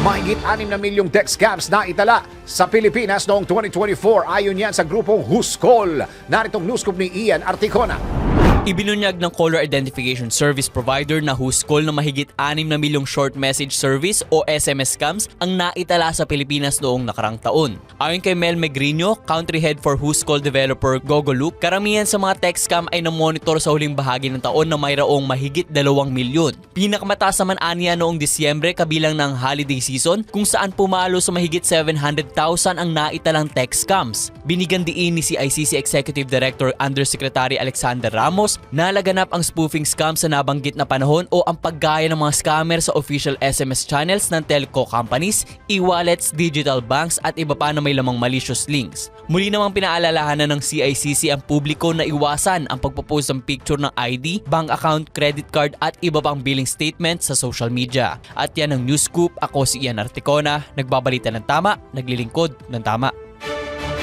Mahigit 6 na milyong dex scams na itala sa Pilipinas noong 2024 ayon yan sa grupong Huskol. Naritong newscoop ni Ian Articona. Ibinunyag ng Caller Identification Service Provider na Huskol na mahigit 6 na milyong short message service o SMS scams ang naitala sa Pilipinas noong nakarang taon. Ayon kay Mel Megrino, country head for Huskol developer Gogolook, karamihan sa mga text scam ay namonitor sa huling bahagi ng taon na mayroong mahigit 2 milyon. Pinakamataas naman aniya noong Disyembre kabilang ng holiday season kung saan pumalo sa mahigit 700,000 ang naitalang text scams. Binigyan diin ni CICC Executive Director Undersecretary Alexander Ramos na laganap ang spoofing scam sa nabanggit na panahon o ang paggaya ng mga scammer sa official SMS channels ng telco companies, e-wallets, digital banks at iba pa na may lamang malicious links. Muli namang pinaalalahanan ng CICC ang publiko na iwasan ang pagpo-post ng picture ng ID, bank account, credit card at iba pang billing statement sa social media. At yan ang News Scoop. Ako si Ian Articona, nagbabalita ng tama, naglilingkod ng tama.